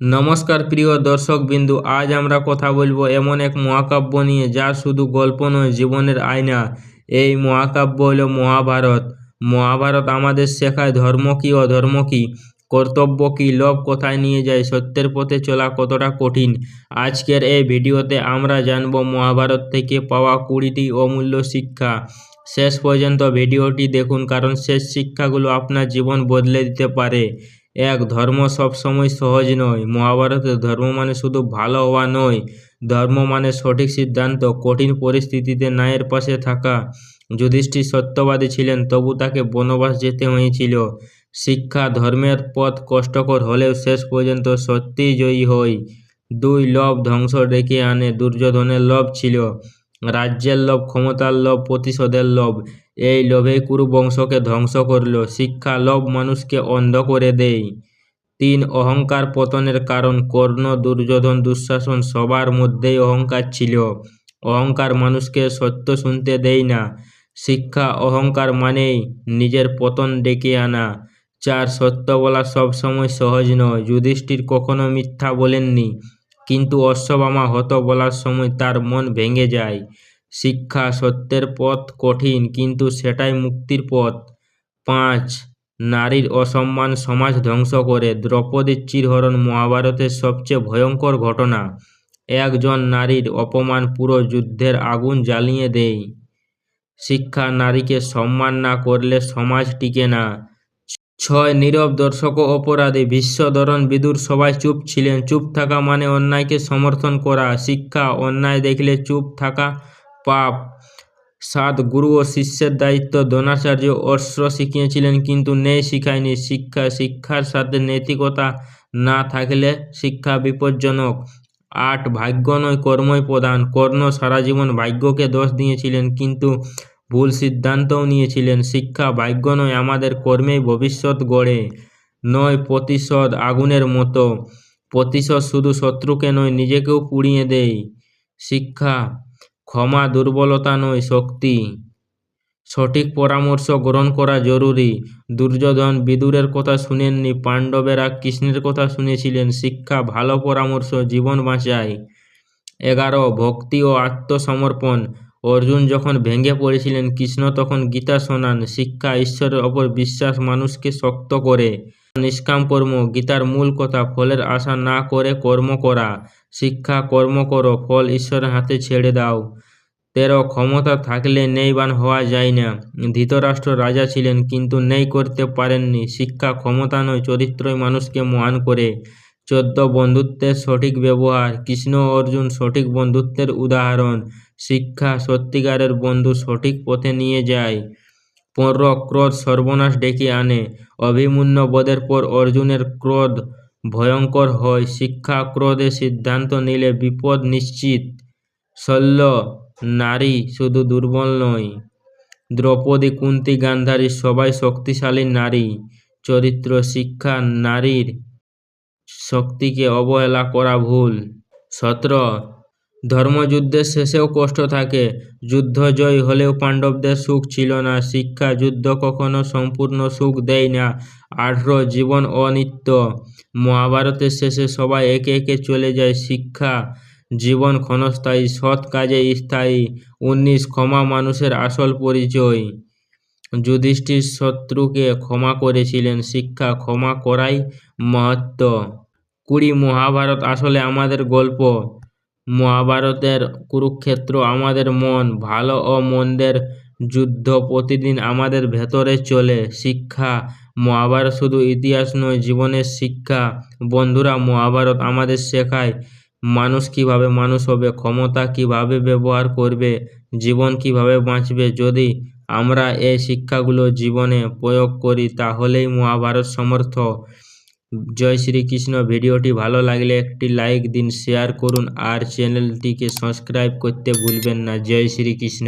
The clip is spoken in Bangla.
নমস্কার প্রিয় দর্শকবিন্দু, আজ আমরা কথা বলব এমন এক মহাকাব্য নিয়ে যা শুধু গল্প নয়, জীবনের আয়না। এই মহাকাব্য হলো মহাভারত। মহাভারত আমাদের শেখায় ধর্ম কী, অধর্ম কী, কর্তব্য কী, লোভ কোথায় নিয়ে যায়, সত্যের পথে চলা কতটা কঠিন। আজকের এই ভিডিওতে আমরা জানব মহাভারত থেকে পাওয়া কুড়িটি অমূল্য শিক্ষা। শেষ পর্যন্ত ভিডিওটি দেখুন, কারণ শেষ শিক্ষাগুলো আপনার জীবন বদলে দিতে পারে। এক ধর্ম সবসময় সহজ নয়। মহাভারতের ধর্ম মানে শুধু ভালো হওয়া নয়। ধর্ম মানে সঠিক সিদ্ধান্ত, কঠিন পরিস্থিতিতে ন্যায়ের পাশে থাকা। যুধিষ্ঠির সত্যবাদী ছিলেন, তবু তাকে বনবাস যেতে হয়েছিল। শিক্ষা ধর্মের পথ কষ্টকর হলেও শেষ পর্যন্ত সত্যিই জয়ী হয় দুই লোভ ধ্বংস ডেকে আনে, দুর্যোধনের লোভ ছিল। রাজ্যের লোভ, ক্ষমতার লোভ, প্রতিশোধের লোভ, এই লোভেই কুরু বংশকে ধ্বংস করল। শিক্ষা লোভ মানুষকে অন্ধ করে দেয়। তিন, অহংকার পতনের কারণ, কর্ণ, দুর্যোধন, দুঃশাসন, সবার মধ্যেই অহংকার ছিল। অহংকার মানুষকে সত্য শুনতে দেয় না। শিক্ষা অহংকার মানেই নিজের পতন ডেকে আনা। চার, সত্য বলা সবসময় সহজ নয়। যুধিষ্ঠির কখনো মিথ্যা বলেননি। কিন্তু অশ্ববামা হত বলার সময় তার মন ভেঙে যায়। শিক্ষা সত্যের পথ কঠিন, কিন্তু সেটাই মুক্তির পথ। পাঁচ, নারীর অসম্মান সমাজ ধ্বংস করে, দ্রৌপদীর চিরহরণ মহাভারতের সবচেয়ে ভয়ঙ্কর ঘটনা। একজন নারীর অপমান পুরো যুদ্ধের আগুন জ্বালিয়ে দেয়। শিক্ষা নারীকে সম্মান না করলে সমাজ টিকে না। ছয় নীরব দর্শক ও অপরাধী বিশ্বধরণ বিদুর সবাই চুপ ছিলেন। চুপ থাকা মানে অন্যায়কে সমর্থন করা, শিক্ষা, অন্যায় দেখলে চুপ থাকা পাপ। সাত গুরু ও শিষ্যের দায়িত্ব, দ্রোণাচার্য অস্ত্র শিখিয়েছিলেন কিন্তু নেই শিখায়নি। শিক্ষা, শিক্ষার সাথে নৈতিকতা না থাকলে শিক্ষা বিপজ্জনক। আট, ভাগ্য নয়, কর্মই প্রধান। কর্ণ সারা জীবন ভাগ্যকে দোষ দিয়েছিলেন কিন্তু ভুল সিদ্ধান্তও নিয়েছিলেন। শিক্ষা ভাগ্য নয়, আমাদের কর্মেই ভবিষ্যৎ গড়ে, নয় প্রতিশোধ আগুনের মতো। প্রতিশোধ শুধু শত্রুকে নয়, নিজেকেও পুড়িয়ে দেয় শিক্ষা, ক্ষমা, দুর্বলতা নয়, শক্তি। সঠিক পরামর্শ গ্রহণ করা জরুরি। দুর্যোধন বিদুরের কথা শুনেননি, পাণ্ডবেরা কৃষ্ণের কথা শুনেছিলেন। শিক্ষা, ভালো পরামর্শ, জীবন বাঁচায়। এগারো, ভক্তি ও আত্মসমর্পণ। অর্জুন যখন ভেঙে পড়েছিলেন, কৃষ্ণ তখন গীতা শোনান, শিক্ষা ঈশ্বরের ওপর বিশ্বাস মানুষকে শক্ত করে। নিষ্কাম কর্ম, গীতার মূল কথা, ফলের আশা না করে কর্ম করা। শিক্ষা, কর্ম করো, ফল ঈশ্বরের হাতে ছেড়ে দাও। তেরো, ক্ষমতা থাকলে নেইবান হওয়া যায় না। ধৃতরাষ্ট্র রাজা ছিলেন, কিন্তু নেই করতে পারেননি। শিক্ষা ক্ষমতা নয়, চরিত্রই মানুষকে মহান করে। চোদ্দ বন্ধুত্বের সঠিক ব্যবহার। কৃষ্ণ অর্জুন সঠিক বন্ধুত্বের উদাহরণ। শিক্ষা সত্যিকারের বন্ধু সঠিক পথে নিয়ে যায়। পনেরো ক্রোধ সর্বনাশ ডেকে আনে। অভিমূন্য বধের পর অর্জুনের ক্রোধ ভয়ঙ্কর হয়। শিক্ষা ক্রোধে সিদ্ধান্ত নিলে বিপদ নিশ্চিত। শল্য নারী শুধু দুর্বল নয়। দ্রৌপদী, কুন্তি, গান্ধারী সবাই শক্তিশালী নারী। চরিত্র শিক্ষা নারীর শক্তিকে অবহেলা করা ভুল। সতেরো, ধর্মযুদ্ধের শেষেও কষ্ট থাকে। যুদ্ধ জয় হলেও পাণ্ডবদের সুখ ছিল না। শিক্ষা যুদ্ধ কখনো সম্পূর্ণ সুখ দেয় না। আঠেরো জীবন অনিত্য। মহাভারতের শেষে সবাই একে একে চলে যায়। শিক্ষা জীবন ক্ষণস্থায়ী, সৎ কাজে স্থায়ী। উনিশ, ক্ষমা মানুষের আসল পরিচয়। যুধিষ্ঠির শত্রুকে ক্ষমা করেছিলেন। শিক্ষা ক্ষমা করাই মহত্ব। কুড়ি মহাভারত আসলে আমাদের গল্প। মহাভারতের কুরুক্ষেত্র আমাদের মন, ভালো ও মন্দের যুদ্ধ প্রতিদিন আমাদের ভেতরে চলে। শিক্ষা, মহাভারত শুধু ইতিহাস নয়, জীবনের শিক্ষা। বন্ধুরা, মহাভারত আমাদের শেখায় মানুষ কীভাবে মানুষ হবে, ক্ষমতা কীভাবে ব্যবহার করবে, জীবন কীভাবে বাঁচবে। যদি আমরা এই শিক্ষাগুলো জীবনে প্রয়োগ করি, তাহলেই মহাভারত সমর্থ। জয় শ্রীকৃষ্ণ। ভিডিওটি ভালো লাগলে একটি লাইক দিন, শেয়ার করুন আর চ্যানেলটিকে সাবস্ক্রাইব করতে ভুলবেন না। জয় শ্রীকৃষ্ণ।